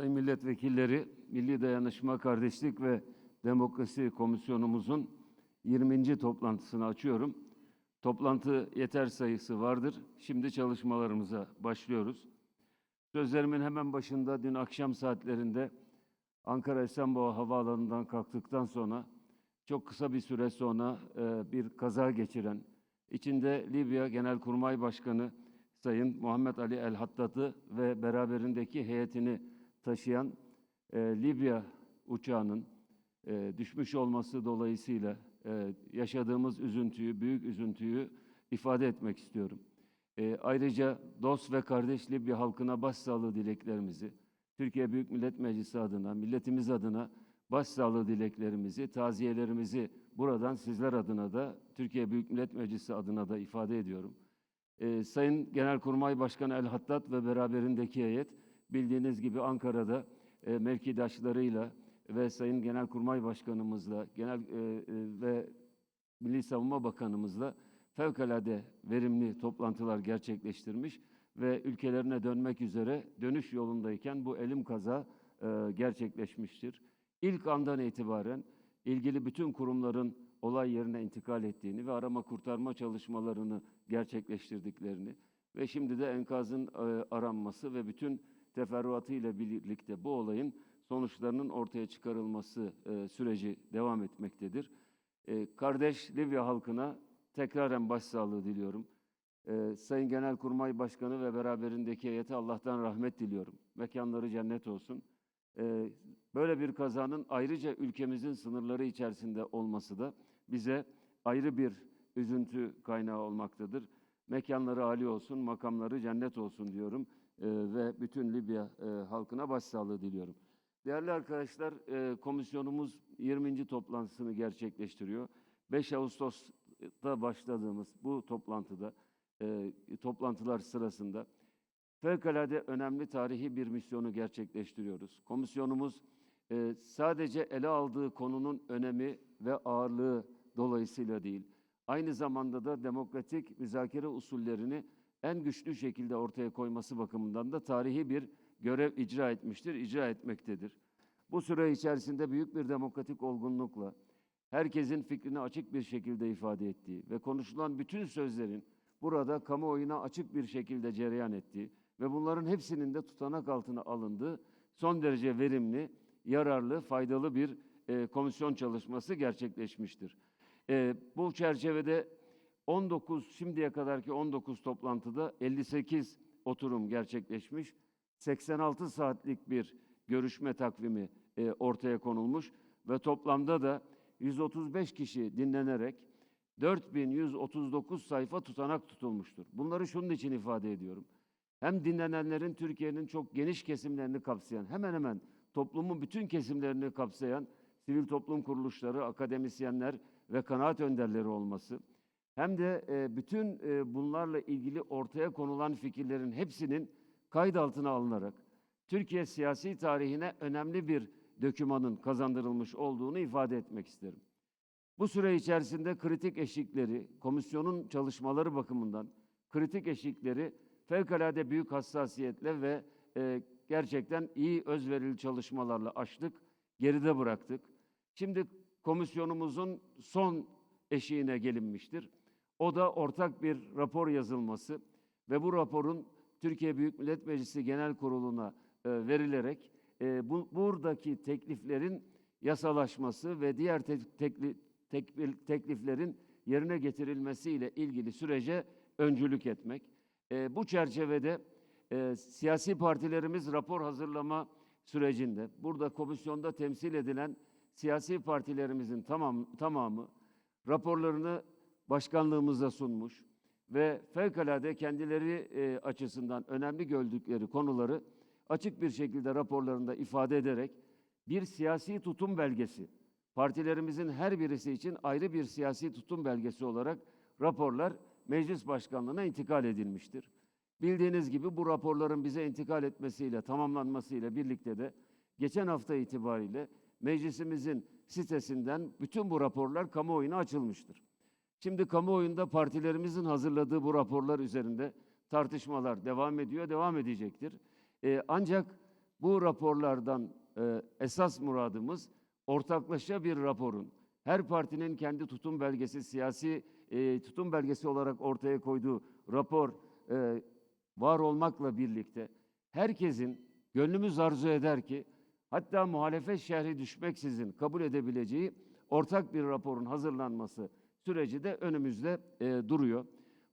Sayın Milletvekilleri, Milli Dayanışma, Kardeşlik ve Demokrasi Komisyonumuzun 20. toplantısını açıyorum. Toplantı yeter sayısı vardır. Şimdi çalışmalarımıza başlıyoruz. Sözlerimin hemen başında dün akşam saatlerinde Ankara Esenboğa Havaalanı'ndan kalktıktan sonra çok kısa bir süre sonra e, bir kaza geçiren, içinde Libya Genelkurmay Başkanı Sayın Muhammed Ali El Hattat'ı ve beraberindeki heyetini taşıyan e, Libya uçağının e, düşmüş olması dolayısıyla e, yaşadığımız üzüntüyü, büyük üzüntüyü ifade etmek istiyorum. E, ayrıca dost ve kardeş Libya halkına başsağlığı dileklerimizi, Türkiye Büyük Millet Meclisi adına, milletimiz adına başsağlığı dileklerimizi, taziyelerimizi buradan sizler adına da, Türkiye Büyük Millet Meclisi adına da ifade ediyorum. Ee, Sayın Genelkurmay Başkanı El Hattat ve beraberindeki heyet bildiğiniz gibi Ankara'da e, mevkidaşlarıyla ve Sayın Genelkurmay Başkanımızla genel e, e, ve Milli Savunma Bakanımızla fevkalade verimli toplantılar gerçekleştirmiş ve ülkelerine dönmek üzere dönüş yolundayken bu elim kaza e, gerçekleşmiştir. İlk andan itibaren ilgili bütün kurumların olay yerine intikal ettiğini ve arama kurtarma çalışmalarını gerçekleştirdiklerini ve şimdi de enkazın e, aranması ve bütün teferruatıyla birlikte bu olayın sonuçlarının ortaya çıkarılması e, süreci devam etmektedir. E, kardeş Libya halkına tekraren başsağlığı diliyorum. E, Sayın Genelkurmay Başkanı ve beraberindeki heyete Allah'tan rahmet diliyorum. Mekanları cennet olsun. E, böyle bir kazanın ayrıca ülkemizin sınırları içerisinde olması da bize ayrı bir üzüntü kaynağı olmaktadır. Mekanları âli olsun, makamları cennet olsun diyorum ve bütün Libya e, halkına başsağlığı diliyorum. Değerli arkadaşlar, e, komisyonumuz 20. toplantısını gerçekleştiriyor. 5 Ağustos'ta başladığımız bu toplantıda, e, toplantılar sırasında fevkalade önemli tarihi bir misyonu gerçekleştiriyoruz. Komisyonumuz e, sadece ele aldığı konunun önemi ve ağırlığı dolayısıyla değil, aynı zamanda da demokratik müzakere usullerini en güçlü şekilde ortaya koyması bakımından da tarihi bir görev icra etmiştir, icra etmektedir. Bu süre içerisinde büyük bir demokratik olgunlukla, herkesin fikrini açık bir şekilde ifade ettiği ve konuşulan bütün sözlerin burada kamuoyuna açık bir şekilde cereyan ettiği ve bunların hepsinin de tutanak altına alındığı son derece verimli, yararlı, faydalı bir e, komisyon çalışması gerçekleşmiştir. E, bu çerçevede 19 şimdiye kadarki 19 toplantıda 58 oturum gerçekleşmiş. 86 saatlik bir görüşme takvimi e, ortaya konulmuş ve toplamda da 135 kişi dinlenerek 4139 sayfa tutanak tutulmuştur. Bunları şunun için ifade ediyorum. Hem dinlenenlerin Türkiye'nin çok geniş kesimlerini kapsayan, hemen hemen toplumun bütün kesimlerini kapsayan sivil toplum kuruluşları, akademisyenler ve kanaat önderleri olması, hem de e, bütün e, bunlarla ilgili ortaya konulan fikirlerin hepsinin kayıt altına alınarak Türkiye siyasi tarihine önemli bir dökümanın kazandırılmış olduğunu ifade etmek isterim. Bu süre içerisinde kritik eşikleri, komisyonun çalışmaları bakımından kritik eşikleri fevkalade büyük hassasiyetle ve e, gerçekten iyi özverili çalışmalarla aştık, geride bıraktık. Şimdi komisyonumuzun son eşiğine gelinmiştir. O da ortak bir rapor yazılması ve bu raporun Türkiye Büyük Millet Meclisi Genel Kurulu'na e, verilerek e, bu, buradaki tekliflerin yasalaşması ve diğer te, tekli, tek, tekliflerin yerine getirilmesiyle ilgili sürece öncülük etmek. E, bu çerçevede e, siyasi partilerimiz rapor hazırlama sürecinde, burada komisyonda temsil edilen siyasi partilerimizin tamam, tamamı raporlarını başkanlığımıza sunmuş ve fevkalade kendileri e, açısından önemli gördükleri konuları açık bir şekilde raporlarında ifade ederek bir siyasi tutum belgesi, partilerimizin her birisi için ayrı bir siyasi tutum belgesi olarak raporlar meclis başkanlığına intikal edilmiştir. Bildiğiniz gibi bu raporların bize intikal etmesiyle, tamamlanmasıyla birlikte de geçen hafta itibariyle meclisimizin sitesinden bütün bu raporlar kamuoyuna açılmıştır. Şimdi kamuoyunda partilerimizin hazırladığı bu raporlar üzerinde tartışmalar devam ediyor, devam edecektir. Ee, ancak Bu raporlardan e, esas muradımız ortaklaşa bir raporun her partinin kendi tutum belgesi, siyasi e, tutum belgesi olarak ortaya koyduğu rapor e, var olmakla birlikte herkesin gönlümüz arzu eder ki hatta muhalefet şerhi düşmeksizin kabul edebileceği ortak bir raporun hazırlanması süreci de önümüzde e, duruyor.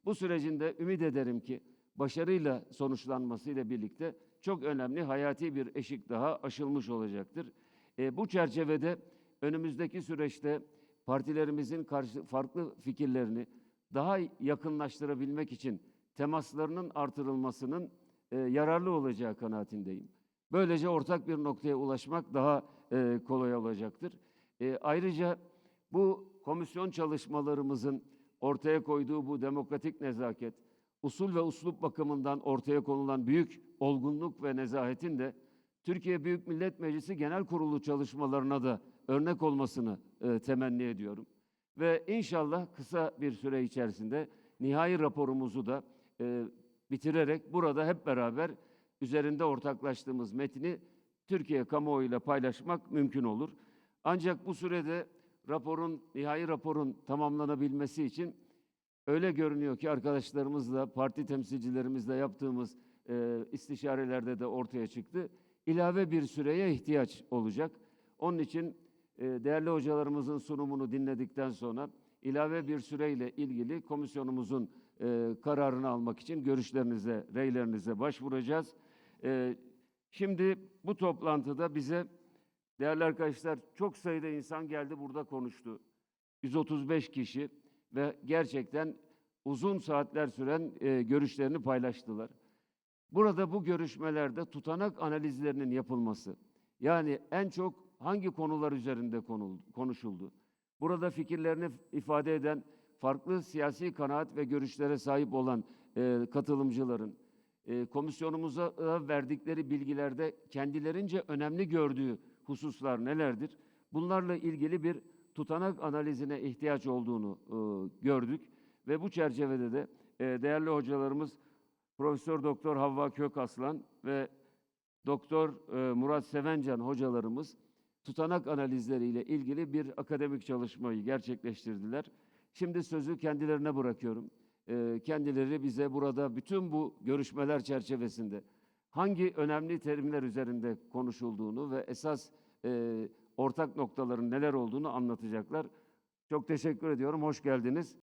Bu sürecin de ümit ederim ki başarıyla sonuçlanmasıyla birlikte çok önemli hayati bir eşik daha aşılmış olacaktır. E, bu çerçevede önümüzdeki süreçte partilerimizin karşı farklı fikirlerini daha yakınlaştırabilmek için temaslarının artırılmasının e, yararlı olacağı kanaatindeyim. Böylece ortak bir noktaya ulaşmak daha e, kolay olacaktır. E, ayrıca bu komisyon çalışmalarımızın ortaya koyduğu bu demokratik nezaket, usul ve uslup bakımından ortaya konulan büyük olgunluk ve nezahetin de Türkiye Büyük Millet Meclisi Genel Kurulu çalışmalarına da örnek olmasını e, temenni ediyorum. Ve inşallah kısa bir süre içerisinde nihai raporumuzu da e, bitirerek burada hep beraber üzerinde ortaklaştığımız metni Türkiye kamuoyuyla paylaşmak mümkün olur. Ancak bu sürede raporun, nihai raporun tamamlanabilmesi için öyle görünüyor ki arkadaşlarımızla, parti temsilcilerimizle yaptığımız e, istişarelerde de ortaya çıktı. İlave bir süreye ihtiyaç olacak. Onun için e, değerli hocalarımızın sunumunu dinledikten sonra ilave bir süreyle ilgili komisyonumuzun e, kararını almak için görüşlerinize, reylerinize başvuracağız. E, şimdi bu toplantıda bize değerli arkadaşlar çok sayıda insan geldi burada konuştu. 135 kişi ve gerçekten uzun saatler süren e, görüşlerini paylaştılar. Burada bu görüşmelerde tutanak analizlerinin yapılması, yani en çok hangi konular üzerinde konuşuldu? Burada fikirlerini ifade eden farklı siyasi kanaat ve görüşlere sahip olan e, katılımcıların e, komisyonumuza verdikleri bilgilerde kendilerince önemli gördüğü hususlar nelerdir? Bunlarla ilgili bir tutanak analizine ihtiyaç olduğunu e, gördük ve bu çerçevede de e, değerli hocalarımız Profesör Doktor Havva Kökaslan ve Doktor e, Murat Sevencan hocalarımız tutanak analizleriyle ilgili bir akademik çalışmayı gerçekleştirdiler. Şimdi sözü kendilerine bırakıyorum. E, kendileri bize burada bütün bu görüşmeler çerçevesinde hangi önemli terimler üzerinde konuşulduğunu ve esas e, ortak noktaların neler olduğunu anlatacaklar. Çok teşekkür ediyorum. Hoş geldiniz.